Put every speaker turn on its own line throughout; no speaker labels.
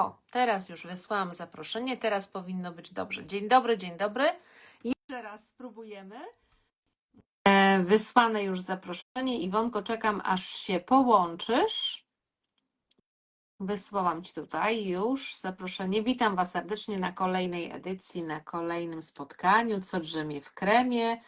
O, teraz już wysłałam zaproszenie, teraz powinno być dobrze. Dzień dobry, dzień dobry. Jeszcze raz spróbujemy. E, wysłane już zaproszenie. Iwonko, czekam aż się połączysz. Wysłałam Ci tutaj już zaproszenie. Witam Was serdecznie na kolejnej edycji, na kolejnym spotkaniu. Co drzemie w kremie.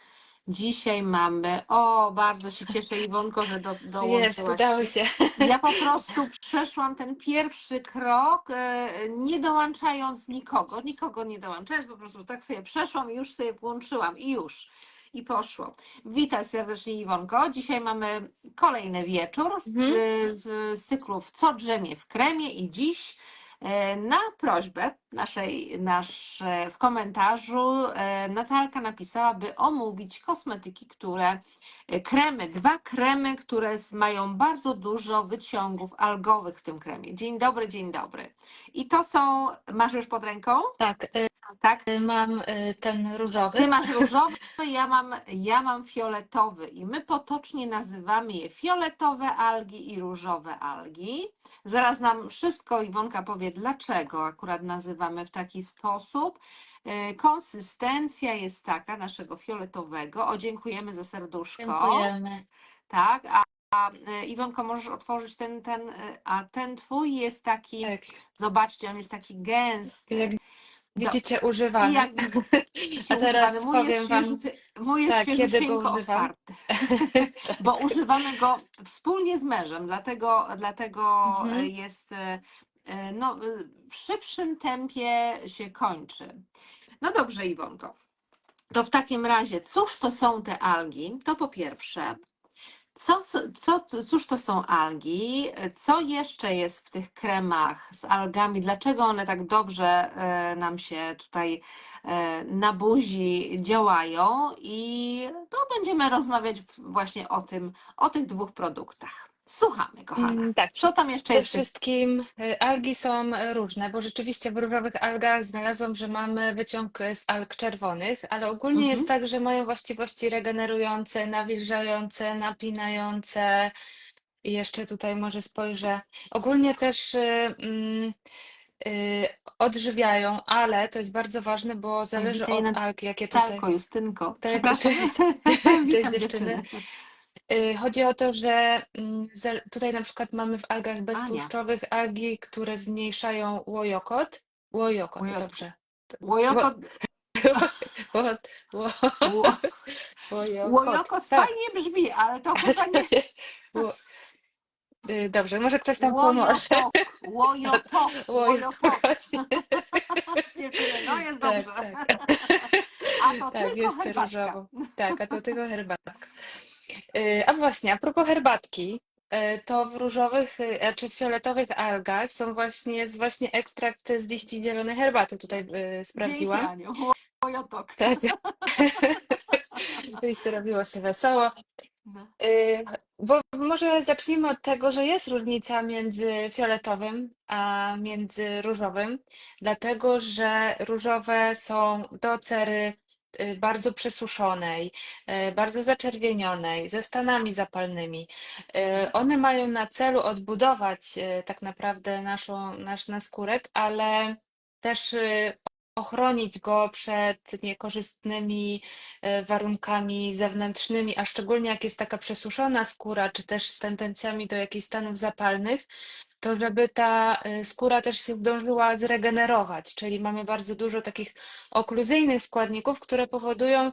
Dzisiaj mamy. O, bardzo się cieszę, Iwonko, że do,
Jest,
dołączyłaś.
udało się.
Ja po prostu przeszłam ten pierwszy krok, e, nie dołączając nikogo, nikogo nie dołączając, po prostu tak sobie przeszłam i już sobie włączyłam i już. I poszło. Witaj serdecznie Iwonko. Dzisiaj mamy kolejny wieczór z,
Mhm.
z, z cyklów Co drzemie w kremie i dziś e, na prośbę naszej, nasz, e, w komentarzu e, Natalka napisała, by omówić kosmetyki, które e, kremy, dwa kremy, które mają bardzo dużo wyciągów algowych w tym kremie. Dzień dobry, dzień dobry. I to są, masz już pod ręką?
Tak, y,
Tak?
mam ten różowy.
Ty masz różowy, ja mam, ja mam fioletowy i my potocznie nazywamy je fioletowe algi i różowe algi. Zaraz nam wszystko Iwonka powie, dlaczego akurat nazywamy w taki sposób. E, Konsystencja jest taka naszego fioletowego. O, dziękujemy za serduszko.
Dziękujemy.
Tak, a, a e, Iwonko, możesz otworzyć ten, ten, e, a ten twój jest taki,
Tak,
zobaczcie, on jest taki gęsty. Do-
widzicie,
I
używany.
jak
A teraz
używany. Mój jest
powiem wam,
mój jest
tak, kiedy go używam.
otwarty, bo używamy go wspólnie z mężem, dlatego, dlatego
Mhm.
jest no, e, w szybszym tempie się kończy. No dobrze, Iwonko. To w takim razie, cóż to są te algi? To po pierwsze, co, co, cóż to są algi? Co jeszcze jest w tych kremach z algami? Dlaczego one tak dobrze e, nam się tutaj e, na buzi działają? I to będziemy rozmawiać właśnie o tym, o tych dwóch produktach. Słuchamy, kochana.
Mm, Tak,
Co tam jeszcze
przede
jest? tych-
wszystkim y, algi są różne, bo rzeczywiście w różowych algach znalazłam, że mamy wyciąg z alg czerwonych, ale ogólnie
Mhm.
jest tak, że mają właściwości regenerujące, nawilżające, napinające. I jeszcze tutaj może spojrzę. Ogólnie też y, mm, y, odżywiają, ale to jest bardzo ważne, bo zależy od alg, jakie tutaj.
Talko, Justynko.
Tak,
Przepraszam.
Cześć, dziewczyny.
dziewczyny.
Y, Chodzi o to, że mm, za- tutaj na przykład mamy w algach
Ania.
beztłuszczowych algi, które zmniejszają łojokot. Łojokot,
Łojot-
dobrze.
Łojokot,
Ło- ło-
ło-
Łojokot.
łojokot
tak.
fajnie brzmi, ale to chyba nie
ło- Y, Dobrze, może ktoś tam pomoże.
Łojotok, łojotok,
Łojotok,
łojotok.
właśnie.
Dziewczyny, no jest
Tak,
dobrze.
tak.
A to
Tak,
tylko
jest
herbatka.
różowo. Tak, a to tylko herbatka. Y, A właśnie, a propos herbatki, y, to w różowych, a czy w fioletowych algach są właśnie, jest właśnie ekstrakt z liści zielonej herbaty. Tutaj
Dzięki,
sprawdziłam.
Aniu. Łojotok.
Tak. I zrobiło się wesoło.
No.
Bo może zacznijmy od tego, że jest różnica między fioletowym a między różowym, dlatego że różowe są do cery bardzo przesuszonej, y, bardzo zaczerwienionej, ze stanami zapalnymi. Y, One mają na celu odbudować y, tak naprawdę naszą, nasz naskórek, ale też y, ochronić go przed niekorzystnymi warunkami zewnętrznymi, a szczególnie jak jest taka przesuszona skóra, czy też z tendencjami do jakichś stanów zapalnych, to żeby ta e, skóra też się zdążyła zregenerować, czyli mamy bardzo dużo takich okluzyjnych składników, które powodują,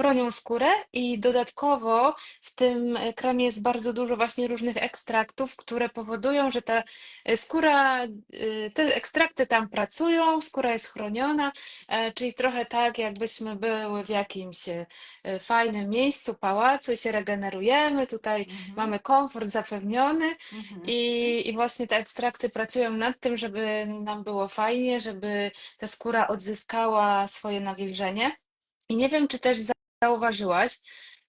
chronią skórę i dodatkowo w tym kremie jest bardzo dużo właśnie różnych ekstraktów, które powodują, że ta e, skóra, e, te ekstrakty tam pracują, skóra jest chroniona, E, Czyli trochę tak, jakbyśmy były w jakimś fajnym miejscu, pałacu i się regenerujemy. Tutaj
Mhm,
mamy komfort zapewniony
mhm.
i, i właśnie te ekstrakty pracują nad tym, żeby nam było fajnie, żeby ta skóra odzyskała swoje nawilżenie. I nie wiem, czy też zauważyłaś,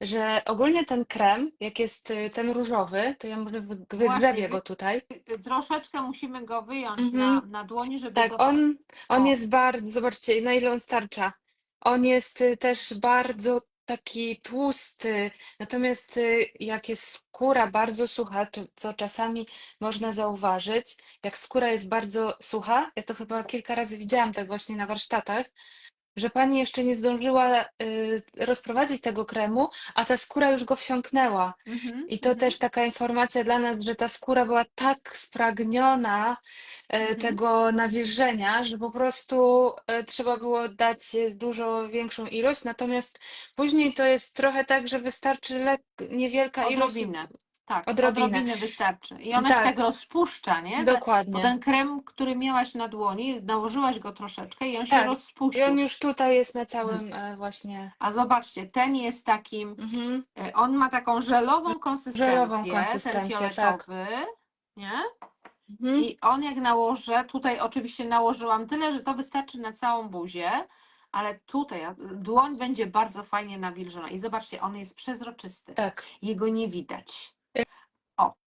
że ogólnie ten krem, jak jest y, ten różowy, to ja może wy- wygrzebię go tutaj.
Y, Troszeczkę musimy go wyjąć
Mhm.
na, na dłoni, żeby
Tak,
zobaczyć.
on, on
O.
jest bardzo, zobaczcie, na ile on starcza. On jest y, też bardzo taki tłusty, natomiast y, jak jest skóra bardzo sucha, czy- co czasami można zauważyć, jak skóra jest bardzo sucha, ja to chyba kilka razy widziałam tak właśnie na warsztatach, że pani jeszcze nie zdążyła y, rozprowadzić tego kremu, a ta skóra już go wsiąknęła.
Mhm,
I to
mhm.
też taka informacja dla nas, że ta skóra była tak spragniona e,
Mhm.
tego nawilżenia, że po prostu e, trzeba było dać dużo większą ilość. Natomiast później to jest trochę tak, że wystarczy lek, niewielka ilość.
Odrobinę. Tak,
Odrobinę.
odrobinę wystarczy. I ona się
Tak.
tak rozpuszcza, nie? Te- Bo
Dokładnie.
ten krem, który miałaś na dłoni, nałożyłaś go troszeczkę i on się
Tak. I
rozpuścił.
on już tutaj jest na całym e, właśnie.
A zobaczcie, ten jest takim,
Mhm.
e, on ma taką żelową konsystencję,
Żelową
ten
konsystencję, tak.
fioletowy, nie?
Mhm.
I on jak nałożę, tutaj oczywiście nałożyłam tyle, że to wystarczy na całą buzię, ale tutaj dłoń będzie bardzo fajnie nawilżona. I zobaczcie, on jest przezroczysty.
Tak.
Jego nie widać.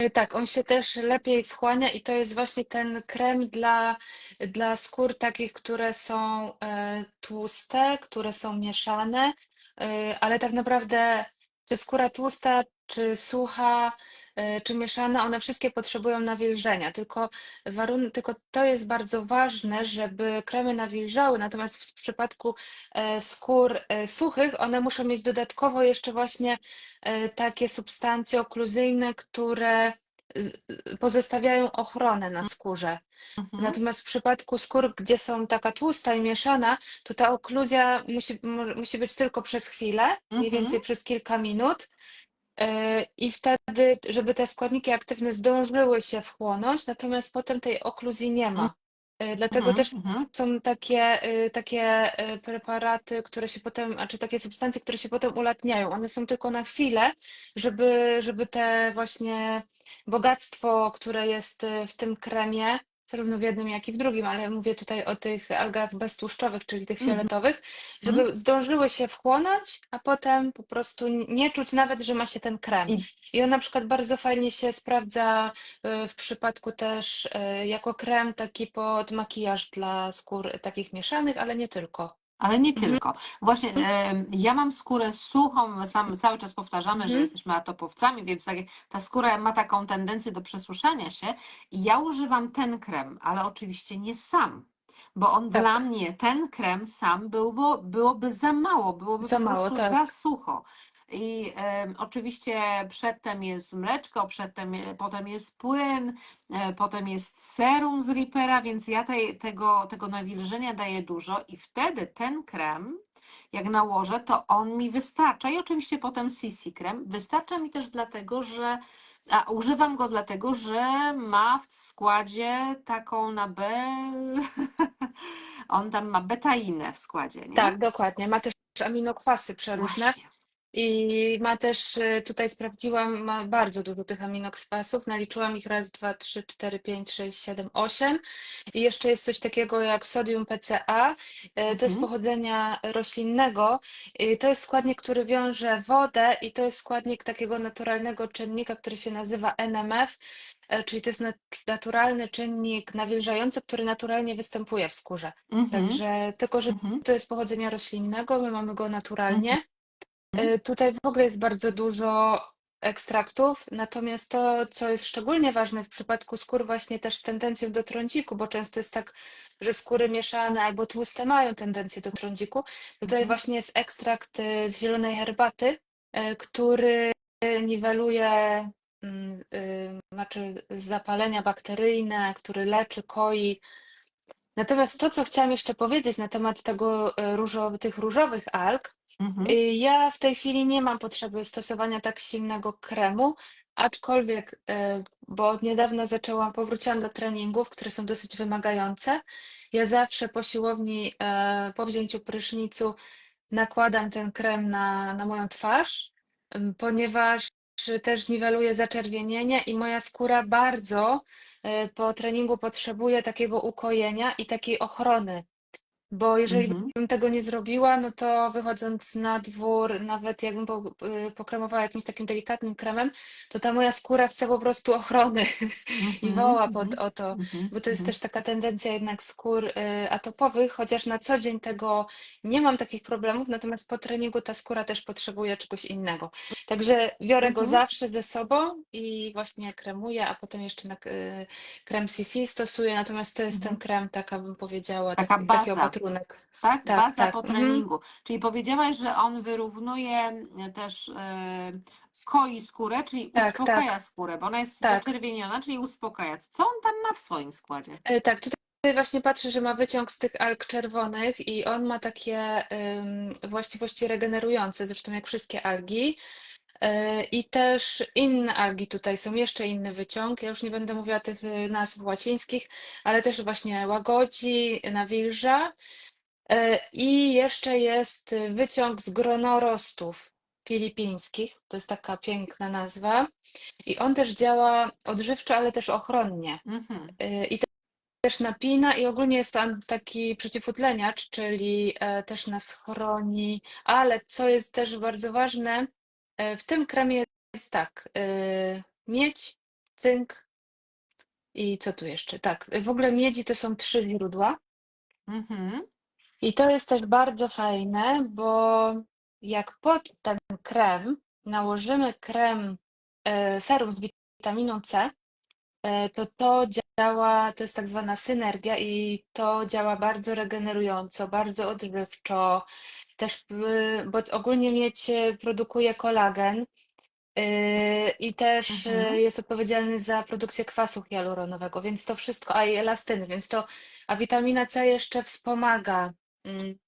Y, Tak, on się też lepiej wchłania i to jest właśnie ten krem dla, dla skór takich, które są e, tłuste, które są mieszane, e, ale tak naprawdę czy skóra tłusta, czy sucha, e, czy mieszana, one wszystkie potrzebują nawilżenia, tylko, warun- tylko to jest bardzo ważne, żeby kremy nawilżały, natomiast w przypadku e, skór e, suchych, one muszą mieć dodatkowo jeszcze właśnie e, takie substancje okluzyjne, które pozostawiają ochronę na skórze.
Mhm.
Natomiast w przypadku skór, gdzie są taka tłusta i mieszana, to ta okluzja musi, musi być tylko przez chwilę, mniej
Mhm.
więcej przez kilka minut. Yy, I wtedy, żeby te składniki aktywne zdążyły się wchłonąć, natomiast potem tej okluzji nie ma. Yy, Dlatego
Mhm,
też
mhm.
są takie, y, takie preparaty, które się potem, a czy takie substancje, które się potem ulatniają. One są tylko na chwilę, żeby, żeby te właśnie bogactwo, które jest w tym kremie, zarówno w jednym, jak i w drugim, ale mówię tutaj o tych algach beztłuszczowych, czyli tych
Mhm.
fioletowych, żeby zdążyły się wchłonąć, a potem po prostu nie czuć nawet, że ma się ten krem.
I-
I on na przykład bardzo fajnie się sprawdza y, w przypadku też y, jako krem taki pod makijaż dla skór takich mieszanych, ale nie tylko.
Ale nie
Mhm.
tylko. Właśnie e, ja mam skórę suchą, sam, cały czas powtarzamy, że
Mhm.
jesteśmy atopowcami, więc tak, ta skóra ma taką tendencję do przesuszania się i ja używam ten krem, ale oczywiście nie sam, bo on
Tak.
dla mnie, ten krem sam byłby, byłoby za mało, byłoby
Za
po
mało,
prostu
tak.
za sucho. I em, oczywiście przedtem jest mleczko, przedtem, potem jest płyn, e, potem jest serum z Reapera, więc ja tej, tego, tego nawilżenia daję dużo i wtedy ten krem, jak nałożę, to on mi wystarcza. I oczywiście potem CC krem. Wystarcza mi też dlatego, że a używam go dlatego, że ma w składzie taką na B. On tam ma betainę w składzie, nie?
Tak, dokładnie. Ma też aminokwasy przeróżne.
Właśnie.
I ma też, y, tutaj sprawdziłam, ma bardzo dużo tych aminokwasów. Naliczyłam ich raz, dwa, trzy, cztery, pięć, sześć, siedem, osiem. I jeszcze jest coś takiego jak sodium PCA. Y, To jest
Mhm.
pochodzenia roślinnego. I To jest składnik, który wiąże wodę i to jest składnik takiego naturalnego czynnika, który się nazywa NMF, y, czyli to jest nat- naturalny czynnik nawilżający, który naturalnie występuje w skórze.
Mhm.
Także tylko, że
Mhm.
to jest pochodzenia roślinnego, my mamy go naturalnie.
Mhm.
Y, Tutaj w ogóle jest bardzo dużo ekstraktów, natomiast to, co jest szczególnie ważne w przypadku skór, właśnie też z tendencją do trądziku, bo często jest tak, że skóry mieszane albo tłuste mają tendencję do trądziku. Tutaj
Mhm.
właśnie jest ekstrakt y, z zielonej herbaty, y, który niweluje mm, y, znaczy zapalenia bakteryjne, który leczy, koi. Natomiast to, co chciałam jeszcze powiedzieć na temat tego różowy, tych różowych alg,
Mhm.
Y, Ja w tej chwili nie mam potrzeby stosowania tak silnego kremu, aczkolwiek, y, bo od niedawna zaczęłam, powróciłam do treningów, które są dosyć wymagające. Ja zawsze po siłowni, e, po wzięciu prysznicu nakładam ten krem na, na moją twarz, ponieważ też niweluje zaczerwienienie i moja skóra bardzo po treningu potrzebuje takiego ukojenia i takiej ochrony. Bo jeżeli
Mhm.
bym tego nie zrobiła, no to wychodząc na dwór, nawet jakbym po, y, pokremowała jakimś takim delikatnym kremem, to ta moja skóra chce po prostu ochrony i
Mhm,
woła pod,
mhm,
o to.
mhm,
Bo to jest
mhm.
też taka tendencja jednak skór y, atopowych, chociaż na co dzień tego nie mam takich problemów, natomiast po treningu ta skóra też potrzebuje czegoś innego. Także biorę go
Mhm.
zawsze ze sobą i właśnie kremuję, a potem jeszcze na y, krem CC stosuję, natomiast to jest ten
Mhm.
krem, taka bym powiedziała,
Taka
taki, taki
baza. Tak,
Tak,
baza
tak.
po
Mhm.
treningu. Czyli powiedziałaś, że on wyrównuje e, też e, koi skórę, czyli
Tak,
uspokaja
tak,
skórę, bo ona jest
tak.
zaczerwieniona, czyli uspokaja. Co on tam ma w swoim składzie?
E, Tak, tutaj właśnie patrzę, że ma wyciąg z tych alg czerwonych i on ma takie ym, właściwości regenerujące, zresztą jak wszystkie algi. E, I też inne algi tutaj są, jeszcze inny wyciąg. Ja już nie będę mówiła tych y, nazw łacińskich, ale też właśnie łagodzi, nawilża. E, I jeszcze jest wyciąg z gronorostów filipińskich. To jest taka piękna nazwa. I on też działa odżywczo, ale też ochronnie.
Mhm.
I też napina i ogólnie jest to taki przeciwutleniacz, czyli e, też nas chroni, ale co jest też bardzo ważne, e, w tym kremie jest tak, e, miedź, cynk i co tu jeszcze? Tak, w ogóle miedzi to są trzy źródła
Mhm.
i to jest też bardzo fajne, bo jak pod ten krem nałożymy krem e, serum z witaminą C, E, to to działa, to jest tak zwana synergia i to działa bardzo regenerująco, bardzo odżywczo. Też, y, bo ogólnie miedź e, produkuje kolagen y, i też
Mhm.
y, jest odpowiedzialny za produkcję kwasu hialuronowego, więc to wszystko, a i elastyny, więc to, a witamina C jeszcze wspomaga mm,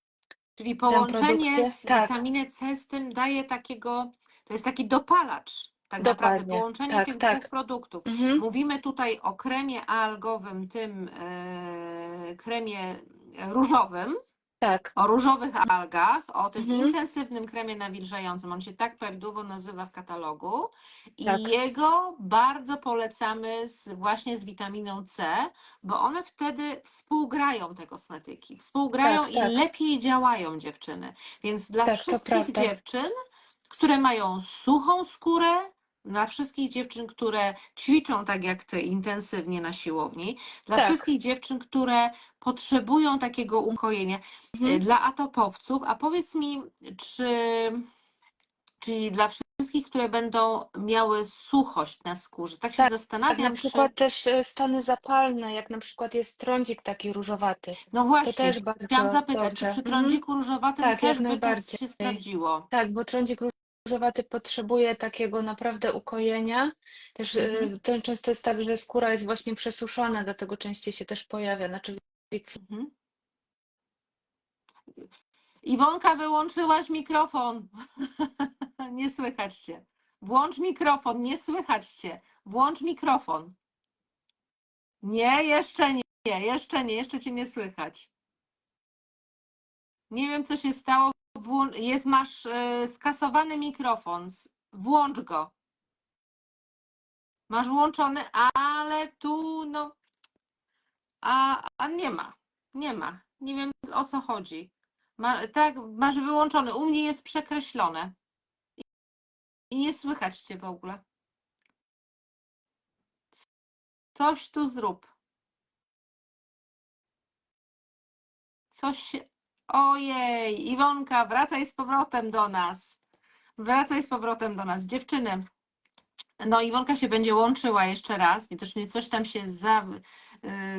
Czyli połączenie z
Tak,
witaminy C z tym daje takiego, to jest taki dopalacz, tak naprawdę,
dokładnie.
połączenie
Tak,
tych
tak.
dwóch produktów.
Mhm,
Mówimy tutaj o kremie algowym, tym e, kremie różowym,
tak.
o różowych algach, o tym
Mhm,
intensywnym kremie nawilżającym. On się tak prawidłowo nazywa w katalogu i
tak,
jego bardzo polecamy z, właśnie z witaminą C, bo one wtedy współgrają te kosmetyki, współgrają
tak,
i
tak.
lepiej działają dziewczyny. Więc dla
Tak,
wszystkich dziewczyn, które mają suchą skórę, dla wszystkich dziewczyn, które ćwiczą tak jak ty intensywnie na siłowni, dla
Tak.
wszystkich dziewczyn, które potrzebują takiego ukojenia,
Mhm.
y, dla atopowców. A powiedz mi, czy czyli dla wszystkich, które będą miały suchość na skórze, tak się
Tak, Tak, na
zastanawiam, czy
przykład też e, stany zapalne, jak na przykład jest trądzik taki różowaty.
no
To
właśnie,
też
chciałam
bardzo
zapytać, czy
dobrze.
przy
Mhm.
trądziku różowatym
Tak,
też by to się sprawdziło?
Tak, bo trądzik różowaty potrzebuje takiego naprawdę ukojenia. Też e,
Mhm.
to często jest tak, że skóra jest właśnie przesuszona, dlatego częściej się też pojawia. Znaczy,
Mhm. Iwonka, wyłączyłaś mikrofon. Nie słychać cię. Włącz mikrofon, nie słychać cię. Włącz mikrofon. Nie, jeszcze nie, jeszcze nie, jeszcze cię nie słychać. Nie wiem, co się stało. Jest, masz e, skasowany mikrofon. Włącz go. Masz włączony, ale tu no. A, a nie ma. Nie ma. Nie wiem o co chodzi. Ma, tak, masz wyłączony. U mnie jest przekreślone. I nie słychać cię w ogóle. Coś tu zrób. Coś się. Ojej, Iwonka, wracaj z powrotem do nas. Wracaj z powrotem do nas. Dziewczyny. No, Iwonka się będzie łączyła jeszcze raz. Widocznie coś tam się za,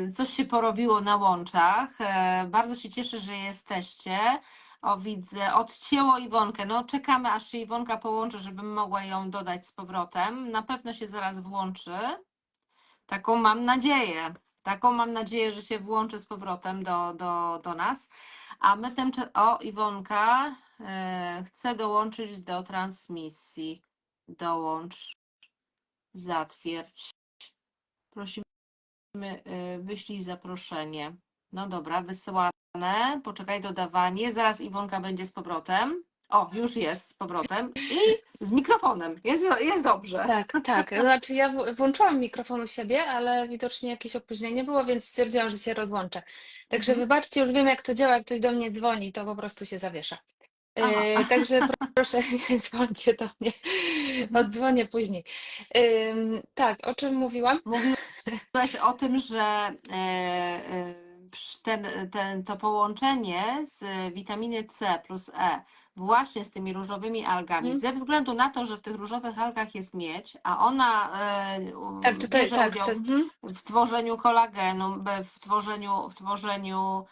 y, coś się porobiło na łączach. E, Bardzo się cieszę, że jesteście. O, widzę, odcięło Iwonkę. No, czekamy, aż się Iwonka połączy, żebym mogła ją dodać z powrotem. Na pewno się zaraz włączy. Taką mam nadzieję. Taką mam nadzieję, że się włączy z powrotem do, do, do nas. A my tymczasem. O, Iwonka e, chce dołączyć do transmisji. Dołącz. Zatwierdź. Prosimy, y, wyślij zaproszenie. No dobra, wysyłane. Poczekaj dodawanie. Zaraz Iwonka będzie z powrotem. O, już jest z powrotem i z mikrofonem. Jest, jest dobrze.
Tak, tak. Znaczy ja włączyłam mikrofon u siebie, ale widocznie jakieś opóźnienie było, więc stwierdziłam, że się rozłączę. Także
Mhm.
wybaczcie, już wiem jak to działa, jak ktoś do mnie dzwoni, to po prostu się zawiesza. Yy, także pro- proszę, dzwońcie do mnie. Oddzwonię później. Tak, o czym mówiłam?
Mówiłaś o tym, że e, e, ten, ten, to połączenie z witaminy C plus E właśnie z tymi różowymi algami,
Mhm.
ze względu na to, że w tych różowych algach jest miedź, a ona e,
Tak, tutaj,
bierze
tak.
udział
To, mhm.
w tworzeniu kolagenu, w tworzeniu, w tworzeniu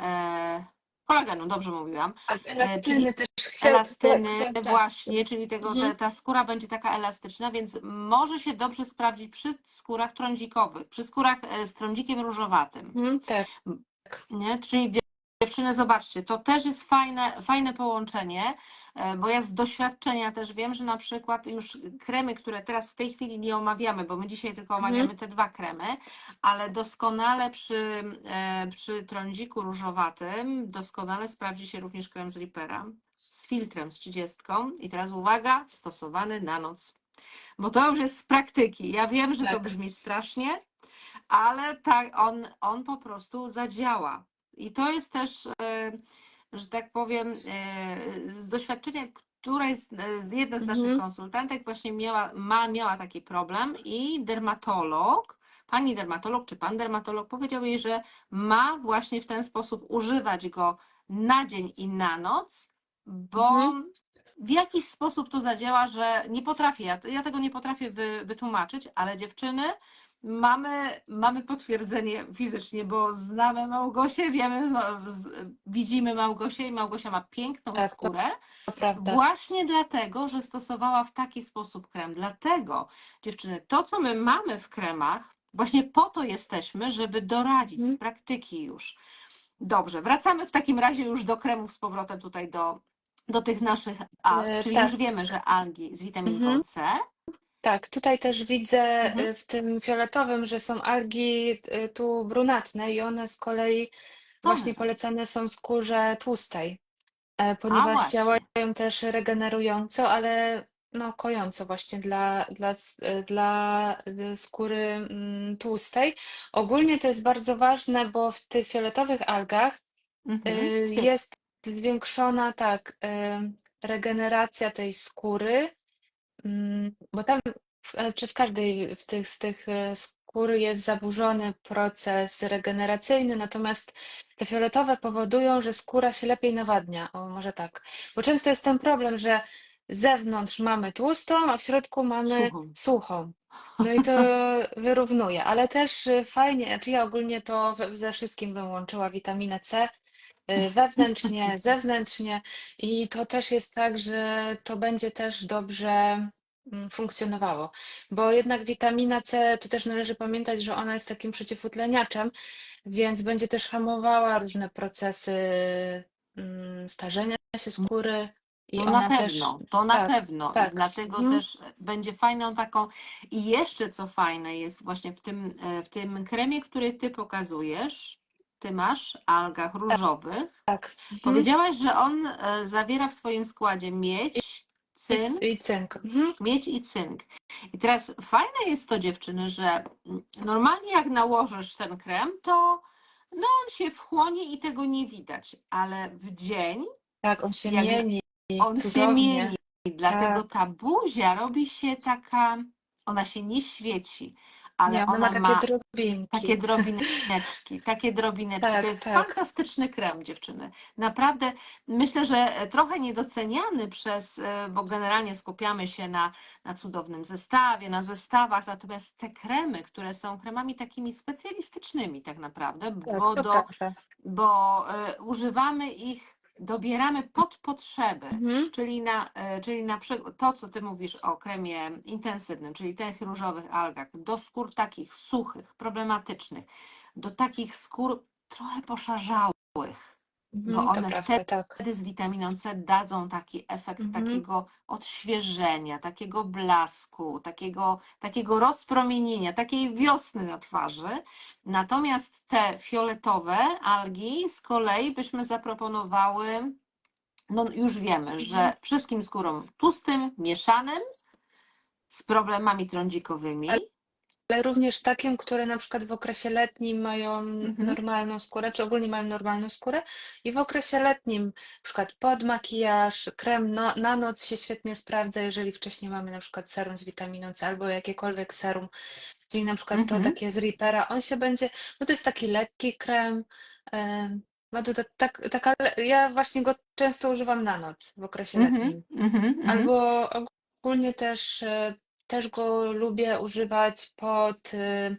e, kolagenu, dobrze mówiłam,
Tak, elastyny też. chwia-
elastyny
tak.
właśnie, czyli tego,
Mhm.
te, ta skóra będzie taka elastyczna, więc może się dobrze sprawdzić przy skórach trądzikowych, przy skórach e, z trądzikiem różowatym.
Mhm, tak.
Nie? Czyli dziewczyny, zobaczcie, to też jest fajne, fajne połączenie, e, bo ja z doświadczenia też wiem, że na przykład już kremy, które teraz w tej chwili nie omawiamy, bo my dzisiaj tylko
Mhm.
omawiamy te dwa kremy, ale doskonale przy, e, przy trądziku różowatym doskonale sprawdzi się również krem z Reapera z filtrem z 30 i teraz uwaga, stosowany na noc. Bo to już jest z praktyki. Ja wiem, że to
Tak.
brzmi strasznie, ale tak on, on po prostu zadziała. I to jest też, e, że tak powiem, e, z doświadczenia, któraś z, e, z- jedna z naszych
Mhm.
konsultantek właśnie miała, ma, miała taki problem i dermatolog, pani dermatolog czy pan dermatolog powiedział jej, że ma właśnie w ten sposób używać go na dzień i na noc, bo
Mhm.
w jakiś sposób to zadziała, że nie potrafię, ja, ja tego nie potrafię wy, wytłumaczyć, ale dziewczyny, mamy, mamy potwierdzenie fizycznie, bo znamy Małgosię, wiemy, widzimy Małgosię i Małgosia ma piękną
Tak,
skórę. Właśnie dlatego, że stosowała w taki sposób krem. Dlatego, dziewczyny, to co my mamy w kremach, właśnie po to jesteśmy, żeby doradzić z
Mhm.
praktyki już. Dobrze, wracamy w takim razie już do kremów z powrotem tutaj do, do tych naszych alg,
E,
czyli
tak.
już wiemy, że algi z witaminką
Mhm.
C.
Tak, tutaj też widzę
Mhm.
y, w tym fioletowym, że są algi y, tu brunatne i one z kolei właśnie polecane są skórze tłustej, e, ponieważ
właśnie.
działają też regenerująco, ale no kojąco właśnie dla, dla, s- y, dla y, skóry mm, tłustej. Ogólnie to jest bardzo ważne, bo w tych fioletowych algach
Mhm.
y,
Świetnie.
jest zwiększona tak y, regeneracja tej skóry. Mm, Bo tam, w- e, czy w każdej w tych, z tych e, skóry jest zaburzony proces regeneracyjny, natomiast te fioletowe powodują, że skóra się lepiej nawadnia. O, może tak. Bo często jest ten problem, że z zewnątrz mamy tłustą, a w środku mamy
Suchą.
suchą. No i to wyrównuje, ale też e, fajnie, znaczy ja ogólnie to we- ze wszystkim bym łączyła witaminę C, e, wewnętrznie, zewnętrznie i to też jest tak, że to będzie też dobrze funkcjonowało, bo jednak witamina C, to też należy pamiętać, że ona jest takim przeciwutleniaczem, więc będzie też hamowała różne procesy mm, starzenia się skóry i
To na
też,
pewno, to na
tak,
pewno.
Tak.
dlatego
Mhm.
też będzie fajną taką. I jeszcze co fajne jest właśnie w tym, e, w tym kremie, który ty pokazujesz, ty masz, algach różowych.
tak. Mhm.
Powiedziałaś, że on e, zawiera w swoim składzie miedź,
I,
cynk,
c- I cynk. Mhm.
miedź i cynk. I teraz fajne jest to, dziewczyny, że normalnie jak nałożysz ten krem, to no on się wchłonie i tego nie widać, ale w dzień
Tak, on się
Jak
mieni
on się
cudownie.
mieni, dlatego
Tak.
ta buzia robi się taka, ona się nie świeci, ale
Nie, ona
ona
ma takie drobinki.
takie drobineczki, takie drobineczki.
Tak,
To jest
tak.
fantastyczny krem, dziewczyny. Naprawdę myślę, że trochę niedoceniany przez, e, bo generalnie skupiamy się na, na cudownym zestawie, na zestawach, natomiast te kremy, które są kremami takimi specjalistycznymi tak naprawdę,
Tak,
bo, do, bo e, używamy ich, dobieramy pod potrzeby.
Mhm.
Czyli na, e, czyli na przykład to, co ty mówisz o kremie intensywnym, czyli tych różowych algach, do skór takich suchych, problematycznych, do takich skór trochę poszarzałych, bo
Mhm, to
one
prawda, tak.
wtedy z witaminą C dadzą taki efekt
Mhm.
takiego odświeżenia, takiego blasku, takiego, takiego rozpromienienia, takiej wiosny na twarzy. Natomiast te fioletowe algi z kolei byśmy zaproponowały no już wiemy, że wszystkim skórom tłustym, mieszanym, z problemami trądzikowymi.
Ale- również takim, które na przykład w okresie letnim mają
Mhm.
normalną skórę, czy ogólnie mają normalną skórę i w okresie letnim na przykład pod makijaż, krem no, na noc się świetnie sprawdza, jeżeli wcześniej mamy na przykład serum z witaminą C albo jakiekolwiek serum, czyli na przykład to
Mhm.
takie z Reapera, on się będzie, bo to jest taki lekki krem, em, ma to tak, tak, ja właśnie go często używam na noc w okresie
Mhm,
letnim.
mhm, mhm.
Albo ogólnie też, e, też go lubię używać pod e,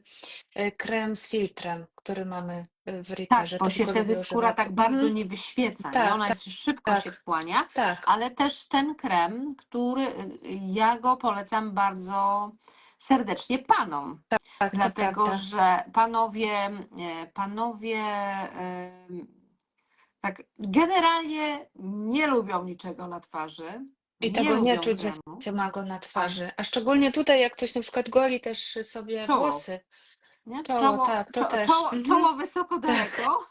e, krem z filtrem, który mamy e, w
Tak,
Reaperze.
bo
Też
się
go
wtedy
lubię
skóra
używać.
tak bardzo
Mhm.
nie wyświeca, nie?
Tak,
Ona
tak,
jest, szybko
tak.
się wchłania,
Tak.
ale też ten krem, który y, ja go polecam bardzo serdecznie panom,
Tak, to
dlatego
prawda.
że panowie, e, panowie em, tak generalnie nie lubią niczego na twarzy,
I
nie
tego nie
lubią
czuć, że
kremu.
się ma go na twarzy. A szczególnie tutaj, jak ktoś na przykład goli też sobie
Czoło.
włosy.
Nie?
Czoło, tak, to
czo-
też.
Czoło,
Mhm.
czoło wysoko daleko.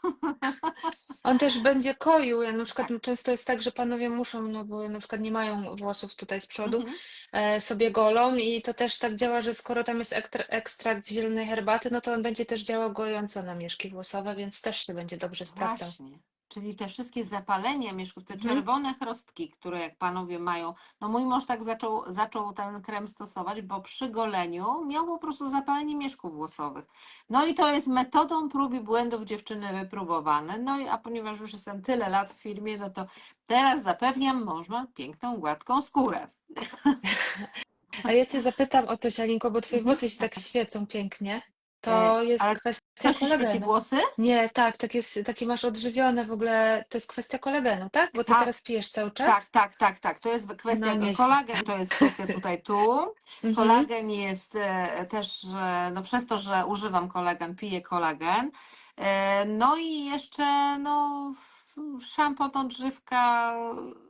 On też będzie koił. Ja na przykład często jest tak, że panowie muszą, no bo na przykład nie mają włosów tutaj z przodu,
Mhm.
e, sobie golą i to też tak działa, że skoro tam jest ekstra, ekstrakt z zielonej herbaty, no to on będzie też działał gojąco na mieszki włosowe, więc też się będzie dobrze sprawdzał.
Właśnie. Czyli te wszystkie zapalenia mieszków, te
Mhm.
czerwone chrostki, które jak panowie mają, no mój mąż tak zaczął, zaczął ten krem stosować, bo przy goleniu miał po prostu zapalenie mieszków włosowych. No i to jest metodą prób i błędów dziewczyny wypróbowane. No i a ponieważ już jestem tyle lat w firmie, no to teraz zapewniam, mąż ma piękną, gładką skórę.
A ja cię zapytam o to, Alinko, bo twoje włosy się tak świecą pięknie. To
E,
jest
ale
kwestia
Ci świeci
kolegenu.
włosy?
Nie, tak, tak jest, takie masz odżywione w ogóle, to jest kwestia kolegenu, tak? Bo ty
Tak.
teraz pijesz cały czas?
Tak, tak, tak, tak. To jest kwestia
No nieźle.
kolagen, to jest kwestia tutaj tu.
Mhm.
Kolagen jest e, też, że no przez to, że używam kolagen, piję kolagen. E, No i jeszcze no, f- szampon, odżywka,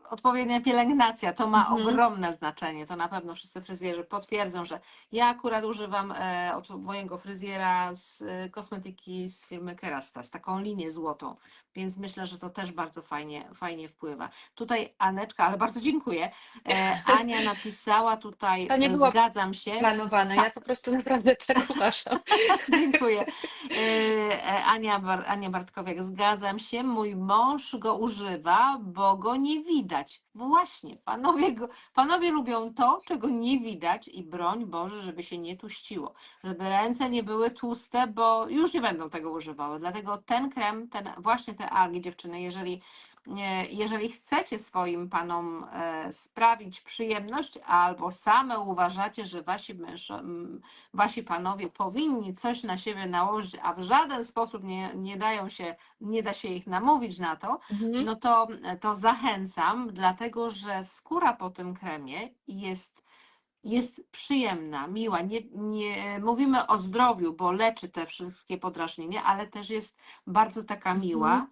odpowiednia pielęgnacja, to ma
Mhm.
ogromne znaczenie. To na pewno wszyscy fryzjerzy potwierdzą, że ja akurat używam e, od mojego fryzjera z e, kosmetyki z firmy Kerastase, taką linię złotą, więc myślę, że to też bardzo fajnie, fajnie wpływa. Tutaj Aneczka, ale bardzo dziękuję. E, Ania napisała tutaj,
To nie było
zgadzam się.
Planowane, ja po prostu naprawdę tak uważam.
Dziękuję. Ania, Bar- Ania Bartkowiak, zgadzam się. Mój mąż go używa, bo go nie widać. Właśnie, panowie, panowie lubią to, czego nie widać i broń Boże, żeby się nie tuściło, żeby ręce nie były tłuste, bo już nie będą tego używały. Dlatego ten krem, ten, właśnie te algi, dziewczyny, jeżeli jeżeli chcecie swoim panom e, sprawić przyjemność, albo same uważacie, że wasi, mężo, m, wasi panowie powinni coś na siebie nałożyć, a w żaden sposób nie, nie dają się, nie da się ich namówić na to,
Mhm.
no to, to zachęcam, dlatego że skóra po tym kremie jest, jest przyjemna, miła. Nie, nie mówimy o zdrowiu, bo leczy te wszystkie podrażnienia, ale też jest bardzo taka
Mhm.
miła, e,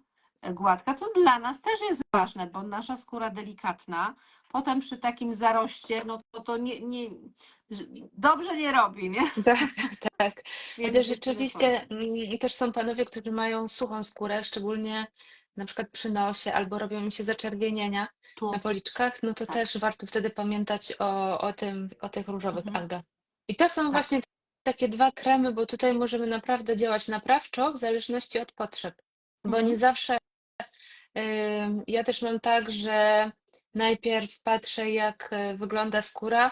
gładka, co dla nas też jest ważne, bo nasza skóra delikatna, potem przy takim zaroście, no to, to nie, nie, dobrze nie robi, nie?
Tak, tak, Ale rzeczywiście mm, też są panowie, którzy mają suchą skórę, szczególnie na przykład przy nosie, albo robią im się zaczerwienienia
Tu.
na policzkach, no to
Tak.
też warto wtedy pamiętać o, o tym, o tych różowych
Mhm.
algach. I to są
Tak.
właśnie takie dwa kremy, bo tutaj możemy naprawdę działać naprawczo w zależności od potrzeb. Bo
Mhm.
nie zawsze Ja też mam tak, że najpierw patrzę, jak e, wygląda skóra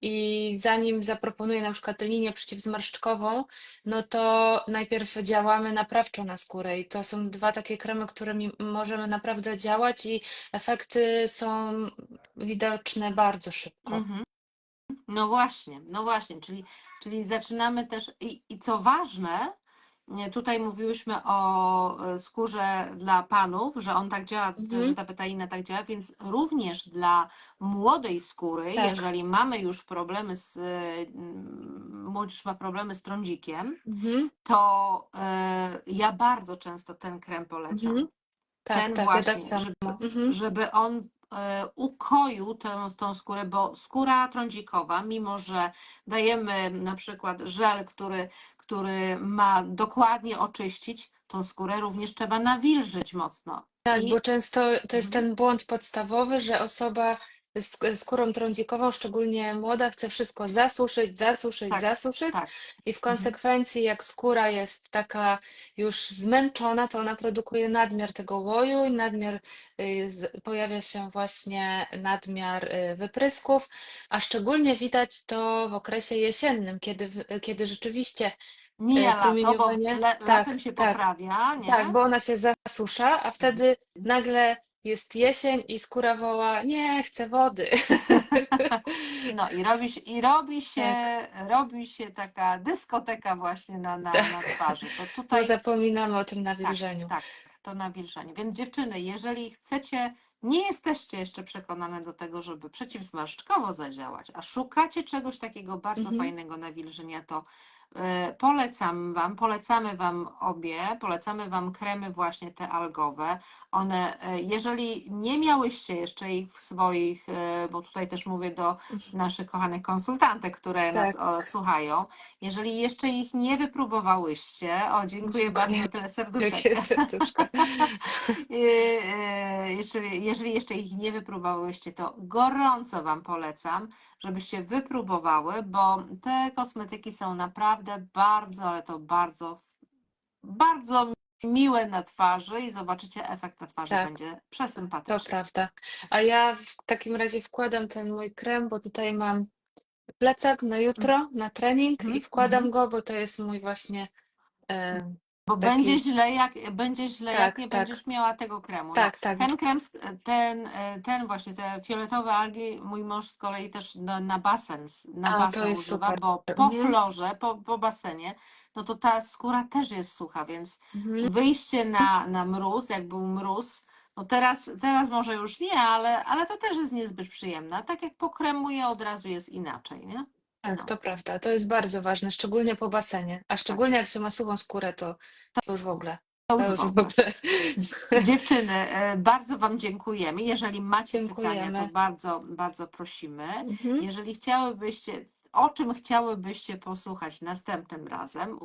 i zanim zaproponuję na przykład linię przeciwzmarszczkową, no to najpierw działamy naprawczo na skórę i to są dwa takie kremy, którymi możemy naprawdę działać i efekty są widoczne bardzo szybko.
Mhm. No właśnie, no właśnie, czyli, czyli zaczynamy też i, i co ważne, tutaj mówiłyśmy o e, skórze dla panów, że on tak działa,
Mhm.
że ta betaina tak działa, więc również dla młodej skóry,
Tak.
jeżeli mamy już problemy z, mm, młodzież ma problemy z trądzikiem,
Mhm,
to e, ja bardzo często ten krem polecam.
mhm. Tak,
Ten
tak, ja tak
właśnie, żeby,
Mhm.
żeby on e, ukoił tę, tą skórę, bo skóra trądzikowa, mimo że dajemy na przykład żel, który, który ma dokładnie oczyścić, tą skórę również trzeba nawilżyć mocno.
Tak,
I
bo często to jest
Mhm.
ten błąd podstawowy, że osoba skórą trądzikową, szczególnie młoda, chce wszystko zasuszyć, zasuszyć,
tak,
zasuszyć
tak.
i w
Mhm.
konsekwencji jak skóra jest taka już zmęczona, to ona produkuje nadmiar tego łoju i nadmiar, y, z, pojawia się właśnie nadmiar y, wyprysków, a szczególnie widać to w okresie jesiennym, kiedy, w- kiedy rzeczywiście
Mija
e,
lato, bo
promieniowanie,
le, latem
tak,
się
tak,
poprawia, nie?
tak, bo ona się zasusza, a wtedy nagle jest jesień i skóra woła, nie, chcę wody.
No i robi, się- i robi się,
Tak.
robi się taka dyskoteka właśnie na, na,
Tak.
na twarzy. To tutaj
zapominamy o tym
tak,
nawilżeniu.
tak, to nawilżenie. Więc dziewczyny, jeżeli chcecie, nie jesteście jeszcze przekonane do tego, żeby przeciwzmarszczkowo zadziałać, a szukacie czegoś takiego bardzo
Mhm.
fajnego nawilżenia, to polecam Wam, polecamy Wam obie, polecamy Wam kremy właśnie te algowe. One, e, jeżeli nie miałyście jeszcze ich w swoich, e, bo tutaj też mówię do naszych kochanych konsultantek, które nas
Tak.
o, słuchają, jeżeli jeszcze ich nie wypróbowałyście, o dziękuję bardzo, tyle serduszek.
Serduszko.
E, e, Jeżeli, jeżeli jeszcze ich nie wypróbowałyście, to gorąco Wam polecam, żebyście wypróbowały, bo te kosmetyki są naprawdę bardzo, ale to bardzo, bardzo miłe na twarzy i zobaczycie efekt na twarzy
Tak.
będzie
To
przesympatyczny.
prawda. A ja w takim razie wkładam ten mój krem, bo tutaj mam plecak na jutro, na trening
Mhm,
i wkładam
mhm.
go, bo to jest mój właśnie e,
Bo
taki-
będzie źle, jak będzie źle, jak
Tak,
nie
tak.
będziesz miała tego kremu. No,
tak, tak,
Ten krem, sk- ten, e, ten właśnie, te fioletowe algi, mój mąż z kolei też na, na basen, s- na
A, to
basen
jest
używa,
super.
bo po
Mhm.
chlorze, po, po basenie, no to ta skóra też jest sucha, więc
mhm.
wyjście na, na mróz, jak był mróz, no teraz, teraz może już nie, ale, ale to też jest niezbyt przyjemne. A Tak jak pokremuje, od razu jest inaczej, nie?
Tak,
No.
to prawda. To jest bardzo ważne, szczególnie po basenie. A szczególnie jak się ma suchą skórę, to, to już w ogóle.
To już w ogóle. Dziewczyny, e, bardzo Wam dziękujemy. Jeżeli macie pytania, to
Dziękujemy.
bardzo, bardzo prosimy.
Mhm.
Jeżeli chciałybyście, o czym chciałybyście posłuchać następnym razem,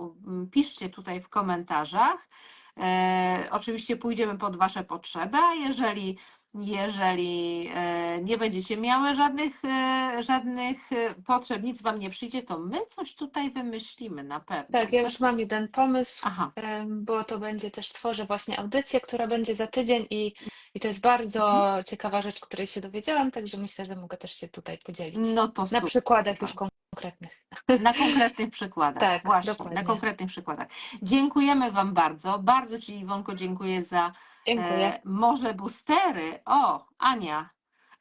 piszcie tutaj w komentarzach. E, oczywiście pójdziemy pod Wasze potrzeby, a jeżeli, jeżeli e, nie będziecie miały żadnych, e, żadnych e, potrzeb, nic Wam nie przyjdzie, to my coś tutaj wymyślimy na pewno.
Tak, ja już mam jeden pomysł,
Aha.
bo to będzie też tworzę właśnie audycję, która będzie za tydzień i, i to jest bardzo
Mhm.
ciekawa rzecz, której się dowiedziałam, także myślę, że mogę też się tutaj podzielić.
No to
Na
super.
przykładach już konkretnych.
Na konkretnych przykładach.
Tak,
właśnie,
dokładnie.
na konkretnych przykładach. Dziękujemy Wam bardzo. Bardzo Ci, Iwonko, dziękuję za
Dziękuję.
e, może boostery. O, Ania.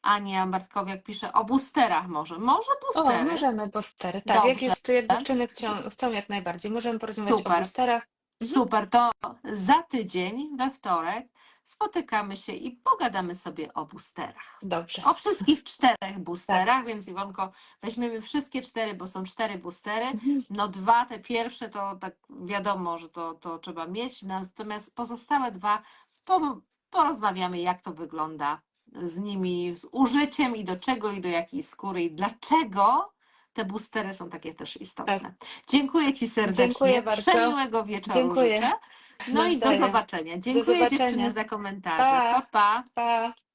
Ania Bartkowiak pisze o boosterach może. Może
O,
boostery.
możemy boostery. Tak, jak
Dobrze.
jest, jak dziewczyny chcą, chcą jak najbardziej. Możemy porozmawiać o
Super.
boosterach. Mhm.
Super, to za tydzień, we wtorek, spotykamy się i pogadamy sobie o boosterach.
Dobrze.
O wszystkich czterech boosterach,
Tak.
więc Iwonko, weźmiemy wszystkie cztery, bo są cztery boostery.
Mhm.
No dwa, te pierwsze to tak wiadomo, że to, to trzeba mieć, natomiast pozostałe dwa porozmawiamy, jak to wygląda z nimi, z użyciem i do czego i do jakiej skóry i dlaczego te boostery są takie też istotne. Dziękuję Ci serdecznie.
Dziękuję bardzo.
Przemiłego wieczoru
Dziękuję.
życzę. No i do zobaczenia. Dziękuję
zobaczenia.
dziewczyny za komentarze.
Pa.
pa. pa.
Pa.